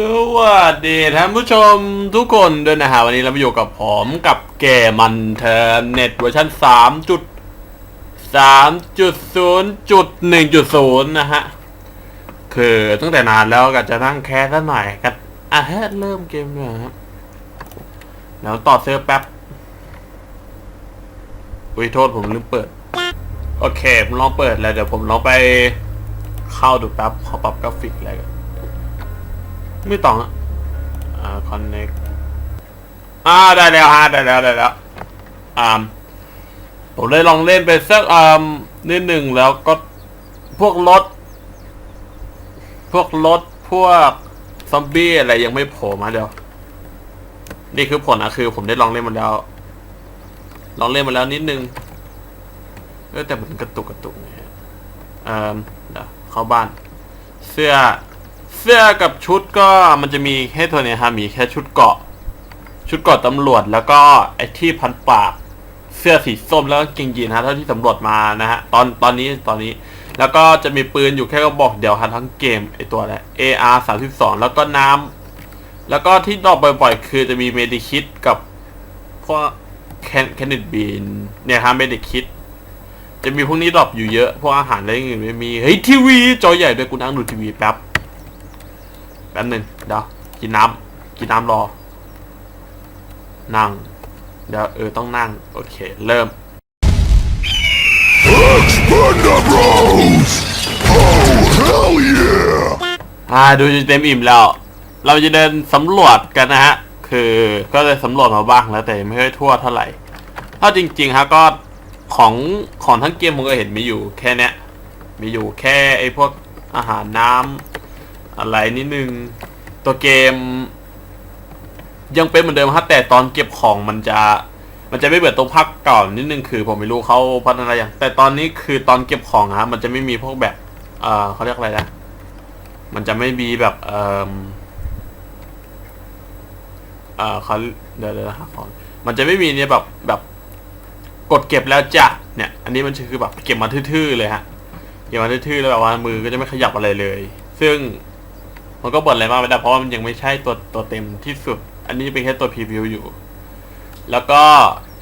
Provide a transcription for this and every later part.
สวัสดีท่านผู้ชมทุกคนด้วยนะฮะวันนี้เรามาอยู่กับผมกับเกมมันเทอร์เน็ตเวอร์ชัน3จุด3จุด0จุด1จุด0นะฮะ คือตั้งแต่นานแล้วก็จะนั่งแคสหน่อยกันอะฮะเริ่มเกมเลยครับแล้วต่อเซิร์ฟแป๊บ อุ้ยโทษผมลืมเปิด โอเคผมลองเปิดแล้วเดี๋ยวผมลองไปเข้าดูแป๊บขาปรับกราฟิกอะไรกัน ไม่ต้องอะอ่า connect อ่าได้แล้วฮะได้แล้วได้แล้วอ่าผมเลยลองเล่นไปสักอ่านิดหนึ่งแล้วก็พวกรถ พวกรถพวกซอมบี้อะไรยังไม่โผล่มาเดี๋ยว นี่คือผลนะคือ ผมได้ลองเล่นมาแล้ว ลองเล่นมาแล้วนิดนึงเออแต่มันกระตุกกระตุกเนี่ยเอ่อเดี๋ยวเข้าบ้าน เสื้อ เสื้อกับชุดก็มันจะมีแค่ตัวนี้ฮะมีแค่ชุดเกาะ ชุดเกาะตำรวจแล้วก็ไอ้ที่พันปาก เสื้อสีส้มแล้วก็กางกงยีนฮะเท่าที่สำรวจมานะฮะตอนตอนนี้ตอนนี้ แล้วก็จะมีปืนอยู่แค่กระบอกเดียวฮะทั้งเกมไอตัวอะไร AR 32แล้วก็น้ำแล้วก็ที่ดรอกบ่อยๆ คือจะมีเมดิคิดกับพวกแคนแคนดิดบีนเนี่ยฮะเมดิคิดจะมีพวกนี้ดรอปอยู่เยอะ พวกอาหารอะไรอย่างอื่นไม่มี เฮ้ยทีวี จอใหญ่ด้วยกูนั่งดูทีวีแป๊บ แป๊บหนึ่งเดี๋ยวกินน้ำกินน้ำรอ นั่ง เดี๋ยวเออต้องนั่ง โอเค เริ่ม Thunder Bros! Oh, hell yeah! อ่าดูจนเต็มอิ่มแล้ว เราจะเดินสำรวจกันนะฮะ คือก็เลยสำรวจมาบ้างแล้วแต่ไม่ค่อยทั่วเท่าไหร่ถ้าจริงๆฮะก็ของของทั้งเกมผมก็เห็นมีอยู่แค่เนี้ยมีอยู่แค่ไอ้พวกอาหารน้ำ อะไรนิดนึง ตัวเกม ยังเป็นเหมือนเดิมครับแต่ตอนเก็บของมันจะ มันจะไม่เหมือนตรงภาคเก่านิดนึงคือ ผมไม่รู้เขาพัฒนาอย่าง แต่ตอนนี้คือตอนเก็บของฮะมันจะไม่มีพวกแบบเออเขาเรียกอะไรนะมันจะไม่มีแบบเออเออเขาเดี๋ยวเดี๋ยวหาของมันจะไม่มีเนี่ยแบบแบบกดเก็บแล้วจ้ะเนี่ย อันนี้มันคือแบบเก็บมาทื่อๆเลยฮะเก็บมาทื่อๆแล้วแบบว่ามือก็จะไม่ขยับอะไรเลย ซึ่ง มันก็บ่นอะไรมากไม่ได้เพราะว่ามันยังไม่ใช่ตัวตัวเต็มที่สุด อันนี้เป็นแค่ตัวพรีวิวอยู่ แล้วก็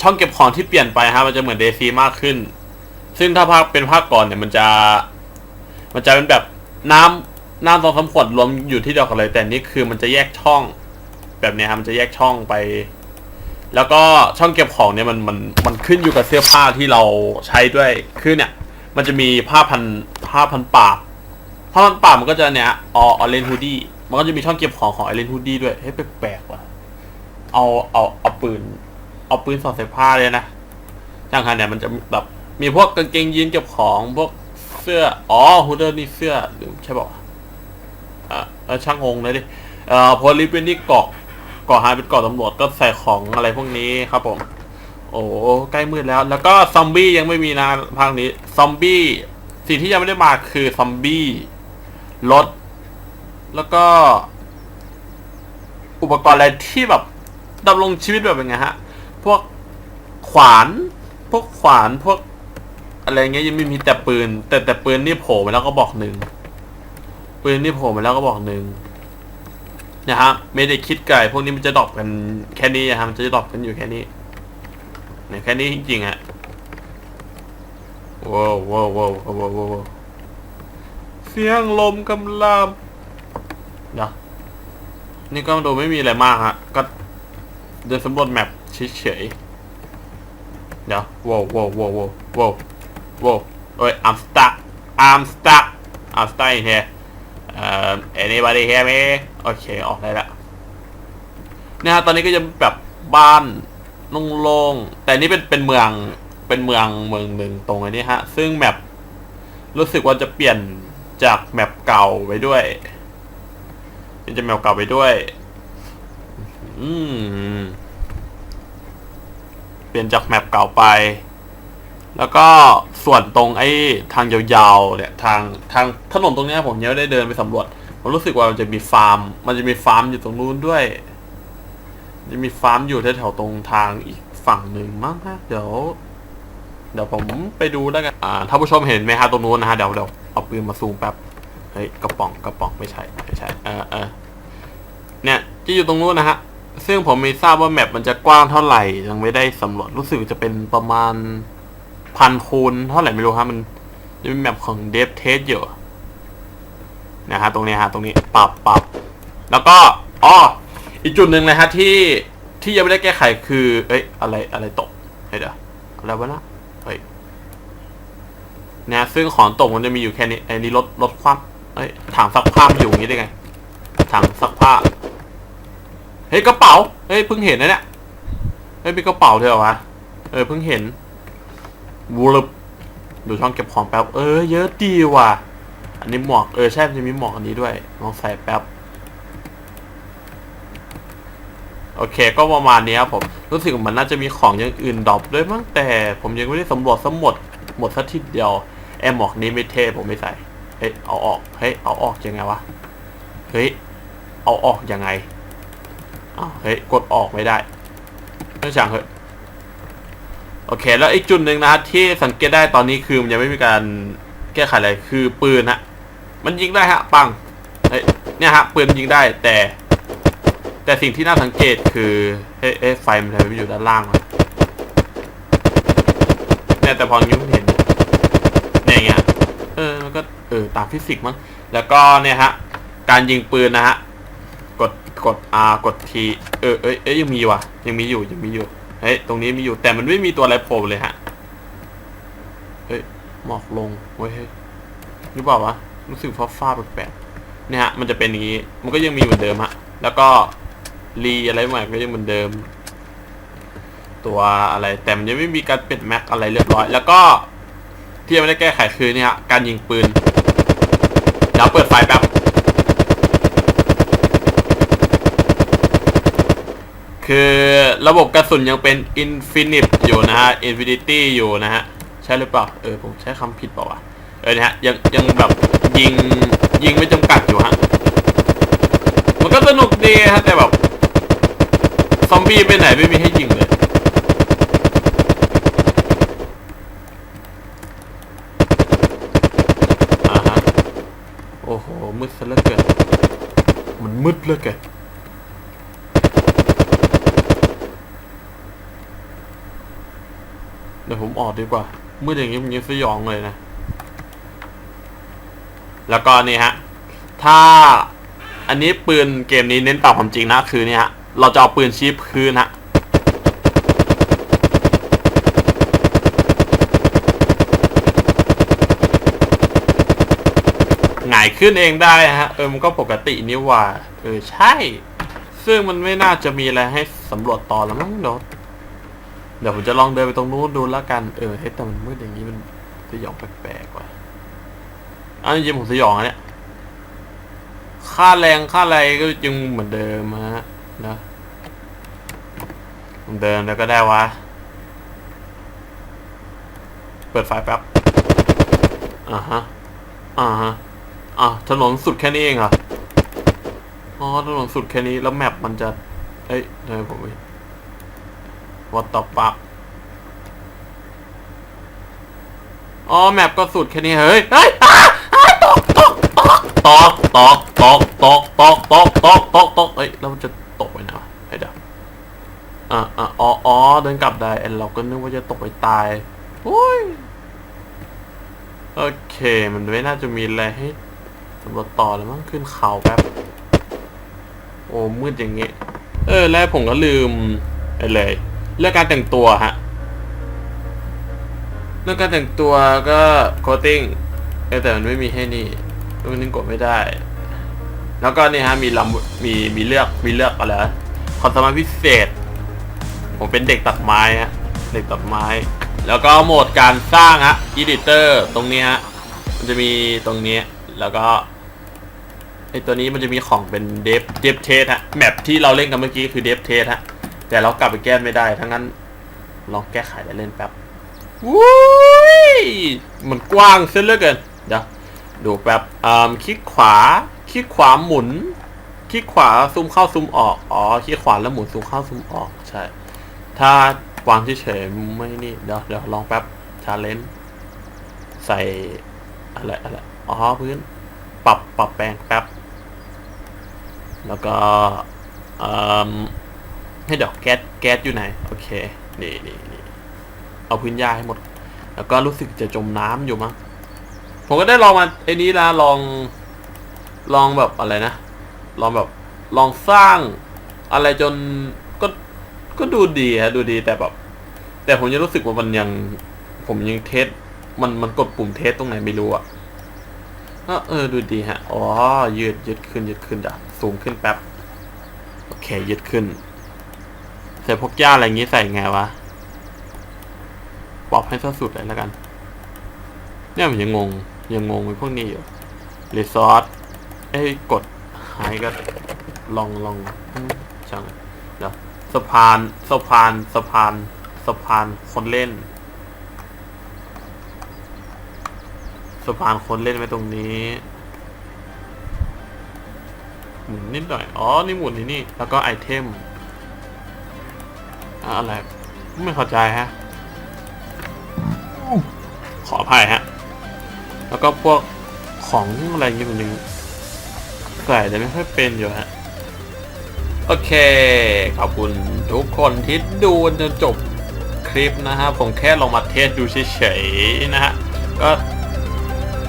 ช่องเก็บของที่เปลี่ยนไปฮะมันจะเหมือนเดซีมากขึ้น ซึ่งถ้าภาคเป็นภาคก่อนเนี่ยมันจะ มันจะเป็นแบบน้ำน้ำสองสามขวดรวมอยู่ที่เดียวกันเลย แต่นี่คือมันจะแยกช่อง แบบนี้ยครับมันจะแยกช่องไป แล้วก็ช่องเก็บของเนี่ยมันมันมันขึ้นอยู่กับเสื้อผ้าที่เราใช้ด้วยคือเนี่ย มันจะมีผ้าพันผ้าพันปาก ผ้าพันป่ามันก็จะเนี่ยออเลนฮูดี้มันก็จะมีช่องเก็บของของอเลนฮูดี้ด้วยเฮ้ยแปลกๆว่ะเอาเอาเอาปืน เอาปืนสอดใส่ผ้าเลยนะช่างคันเนี่ยมันจะแบบมีพวกกางเกงยีนเก็บของพวกเสื้ออ๋อฮูดเดอร์นี่เสื้อหรือใช่ป่ะอะเออช่างงงเลยดิเอ่อโพลิเป็นนี่เกาะเกาะหายเป็นเกาะตำรวจก็ใส่ของอะไรพวกนี้ครับผมโอ้ใกล้มืดแล้ว แล้วก็ซอมบี้ยังไม่มีนะภาคนี้ ซอมบี้สิ่งที่ยังไม่ได้มาคือซอมบี้ รถ แล้วก็ อุปกรณ์อะไรที่แบบดำรงชีวิตแบบยังไงฮะ พวกขวาน พวกขวาน พวก อะไรเงี้ยยังไม่มีแต่ปืน แต่แต่ปืนนี่โผล่มาแล้วก็บอกหนึ่ง ปืนนี่โผล่มาแล้วก็บอกหนึ่งนะฮะไม่ได้คิดไก่พวกนี้มันจะดรอปกันแค่นี้นะฮะมันจะดรอปกันอยู่แค่นี้เนี่ยแค่นี้จริงๆอะว้าวว้าวว้าวว้าวว้าว เสียงลมกำลังเดี๋ยวนี่ก็ดูไม่มีอะไรมากฮะ ก็เดินสำรวจแมปเฉยๆ เดี๋ยวว้าวว้าวว้าวว้าวว้าวว้าวเอ้ย I'm stuck I'm stuck I'm stuck in here เอ่อ anybody hear me โอเค ออกได้ละเนี่ยฮะตอนนี้ก็จะแบบบ้านโล่งๆ แต่นี่เป็นเป็นเมืองเป็นเมืองเมืองหนึ่งตรงไอ้นี้ฮะ ซึ่งแมปรู้สึกว่าจะเปลี่ยน จากแมปเก่าไปด้วยเป็นจะแมปเก่าไปด้วย อืม เปลี่ยนจากแมปเก่าไป แล้วก็ส่วนตรงไอ้ทางยาวๆเนี่ยทางทางถนนตรงเนี้ยผมยังไม่ได้เดินไปสำรวจ ผมรู้สึกว่ามันจะมีฟาร์ม มันจะมีฟาร์มอยู่ตรงนู้นด้วย จะมีฟาร์มอยู่แถวๆตรงทางอีกฝั่งหนึ่งมั้งฮะเดี๋ยว เดี๋ยวผมไปดูแล้วกัน อ่าท่านผู้ชมเห็นไหมฮะตรงนู้นนะฮะเดี๋ยวเดี๋ยวเอาปืนมาซูมแป๊บ เฮ้ยกระป๋องกระป๋องไม่ใช่ไม่ใช่ เออเออจะอยู่ตรงนู้นนะฮะ ซึ่งผมไม่ทราบว่าแมปมันจะกว้างเท่าไหร่ยังไม่ได้สำรวจรู้สึกจะเป็นประมาณพันคูณเท่าไหร่ไม่รู้ครับมันจะเป็นแมปของเดฟเทสอยู่นะฮะตรงนี้ฮะตรงนี้ปรับปรับแล้วก็อ๋ออีกจุดหนึ่งนะฮะที่ที่ยังไม่ได้แก้ไขคือ เอ้ยอะไรอะไรตกเฮ้ยเดี๋ยวอะไรวะนะ นะซึ่งของตกมันจะมีอยู่แค่นี้ไอ้นี่รถรถคว่ำเอ้ยถังซักผ้ามันอยู่อย่างนี้ได้ไงถังซักผ้าเฮ้ยกระเป๋าเฮ้ยเพิ่งเห็นนะเนี่ยเฮ้ยเป็นกระเป๋าเธอวะเออเพิ่งเห็นวูลบดูช่องเก็บของแป๊บเออเยอะดีว่ะ อันนี้หมวกเออใช่มันจะมีหมวกอันนี้ด้วยลองใส่แป๊บโอเคก็ประมาณนี้ครับผมรู้สึกมันน่าจะมีของอย่างอื่นดรอปด้วยมั้งแต่ผมยังไม่ได้สำรวจสหมดหมดสักทีเดียว แอมหมวกนี้ไม่เท่ผมไม่ใส่เฮ้ยเอาออกเฮ้ยเอาออกยังไงวะเฮ้ยเอาออกยังไงอ้าวเฮ้ยกดออกไม่ได้ไม่ช่างเถอะโอเค แล้วอีกจุดหนึ่งนะที่สังเกตได้ตอนนี้คือมันยังไม่มีการแก้ไขอะไรคือปืนฮะมันยิงได้ฮะปังเฮ้ยเนี่ยฮะปืนยิงได้แต่ แต่สิ่งที่น่าสังเกตคือเอ๊ะเอ๊ะไฟมันทำไมไม่อยู่ด้านล่างวะเนี่ยแต่พอยิ้มเห็นเนี่ยอย่างเงี้ย เออ มันก็เออตามฟิสิกส์มั้งแล้วก็เนี่ยฮะการยิงปืนนะฮะกดกด R กด T เออเอ้ยเอ้ยยังมีว่ะ ยังมีอยู่ยังมีอยู่เฮ้ยตรงนี้มีอยู่แต่มันไม่มีตัวอะไรโผล่เลยฮะเฮ้ยหมอกลงเว้ยเฮ้ยหรือเปล่าวะรู้สึกฟ้าฟ้าๆแปลกๆเนี่ยฮะมันจะเป็นอย่างนี้มันก็ยังมีเหมือนเดิมฮะแล้วก็รีอะไรใหม่ก็ยังเหมือนเดิม ตัวอะไรแต่มันยังไม่มีการเปลี่ยนแม็กอะไรเรียบร้อย แล้วก็ที่ยังไม่ได้แก้ไขคือเนี่ยการยิงปืน ดี๋ยวเปิดไฟแป๊บ คือระบบกระสุนยังเป็น Infinite อยู่นะฮะ Infinity อยู่นะฮะ ใช่หรือเปล่า เออ ผมใช้คำผิดเปล่าวะ เออนี่ยฮะ ยังยังแบบยิงยิงไม่จำกัดอยู่ฮะ มันก็สนุกดีฮะ แต่แบบ ซอมบี้ไปไหนไม่มีให้ยิงเลย อ่าฮะ โอ้โห มืด ซะเหลือเกินมันมืดเหลือเกินเดี๋ยวผมออกดีกว่ามืดอย่างนี้มันยังสยองเลยนะ แล้วก็นี่ฮะ ถ้าอันนี้ปืนเกมนี้เน้นปรับความจริงนะ คือเนี่ยฮะ เราจะเอาปืนชี้พื้นฮะ หงายขึ้นเองได้ฮะ เออมันก็ปกตินี่ว่า เออใช่ ซึ่งมันไม่น่าจะมีอะไรให้สำรวจต่อแล้วมั้งเดี๋ยวเดี๋ยวผมจะลองเดินไปตรงนู้นดูแล้วกัน เออเฮ้แต่มันมืดอย่างนี้มันสยองแปลกๆว่ะอันจริงผมสยองอันเนี้ย ค่าแรงค่าอะไรก็ยังเหมือนเดิมฮะนะเหมือนเดิมแล้วก็ได้วะ เปิดไฟแป๊บอ่าฮะอ่าฮะ อะถนนสุดแค่นี้เองเหรออ๋อถนนสุดแค่นี้แล้วแมปมันจะ เอ้ยทำไมผมไม่วัตตปักอ๋อแมปก็สุดแค่นี้เฮ้ยเฮ้ยตกตกตกตกตกตกตกตกตกตกตกตกเอ้ยแล้วมันจะตกไปไหนวะเฮ้ยเดี๋ยวอ่าอ่าอ๋ออ๋อเดินกลับได้ไอ้เราก็นึกว่าจะตกไปตายโอ้ยโอเค มันไม่น่าจะมีอะไรให้ สำรวจต่อแล้วมั้งขึ้นเขาแป๊บ โอ้มืดอย่างเงี้ยเออ แล้วผมก็ลืมไปเลย เรื่องการแต่งตัวฮะเรื่องการแต่งตัวก็โคตติ้งเออแต่มันไม่มีให้นี่ตรงนี้กดไม่ได้ แล้วก็นี่ฮะมีลำมีมีเลือกมีเลือกอะไรความสามารถพิเศษ ผมเป็นเด็กตัดไม้ฮะเด็กตัดไม้ แล้วก็โหมดการสร้างฮะ editor ตรงนี้ฮะมันจะมีตรงนี้ แล้วก็ไอตัวนี้มันจะมีของเป็นเดฟเดฟเทสฮะแมปที่เราเล่นกันเมื่อกี้คือเดฟเทสฮะแต่เรากลับไปแก้ไม่ได้ ทั้งนั้นลองแก้ไขแล้วเล่นแป๊บวุ้ยมันกว้างเส้นเลือกเกินเดี๋ยวดูแป๊บอ่าคลิกขวา คลิกขวาหมุน คลิกขวาซูมเข้าซูมออก อ๋อ คลิกขวาแล้วหมุนซูมเข้าซูมออก ใช่ ถ้าวางเฉยๆไม่นี่ เดี๋ยวเดี๋ยวลองแป๊บชาเลนจ์ใส่อะไรอะไร อ๋อพื้น ปรับปรับแปลงแป๊บ แล้วก็เอ่อให้ดอกแก๊สแก๊สอยู่ไหน โอเค นี่นี่นี่เอาพื้นหญ้าให้หมด แล้วก็รู้สึกจะจมน้ำอยู่มั้งผมก็ได้ลองมาไอ้นี้นะลองลองแบบอะไรนะ ลองแบบลองสร้างอะไรจนก็ก็ดูดีฮะดูดีแต่แบบ แต่ผมยังรู้สึกว่ามันยัง ผมยังเทสมันมันกดปุ่มเทสตรงไหนไม่รู้อะ ก็เออดูดีฮะ อ๋อ ยืดยืดขึ้นยืดขึ้นจ้ะสูงขึ้นแป๊บ โอเค ยืดขึ้น ใส่พวกหญ้าอะไรอย่างงี้ใส่ไงวะปรับให้สุดเลยแล้วกัน เนี่ยผมยังงง ยังงงไอ้พวกนี้อยู่รีซอสเอ้ยกดหายก็ลองลองช่างเดี๋ยวสะพานสะพานสะพานสะพานคนเล่น สะพานคนเล่นไว้ตรงนี้หมุนนิดหน่อย อ๋อ นี่หมุนนี่นี่ แล้วก็ไอเทม อะไร ไม่เข้าใจฮะ ขออภัยฮะ แล้วก็พวกของอะไรอย่างงี้ผมยังใส่แต่ไม่ค่อยเป็นอยู่ฮะ โอเค ขอบคุณทุกคนที่ดูจนจบคลิปนะฮะ ผมแค่ลองมาเทสดูเฉยๆนะฮะ ก็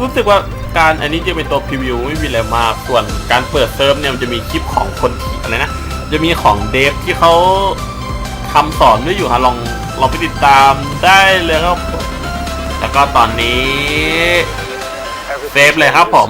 รู้สึกว่าการอันนี้จะเป็นตัวพรีวิวไม่มีอะไรมาก ส่วนการเปิดเซิร์ฟเนี่ยมันจะมีคลิปของคนที่อะไรนะ จะมีของเดฟที่เขาทำสอนด้วยอยู่ฮะลองลองไปติดตามได้เลยครับ แล้วก็ตอนนี้เซฟเลยครับผม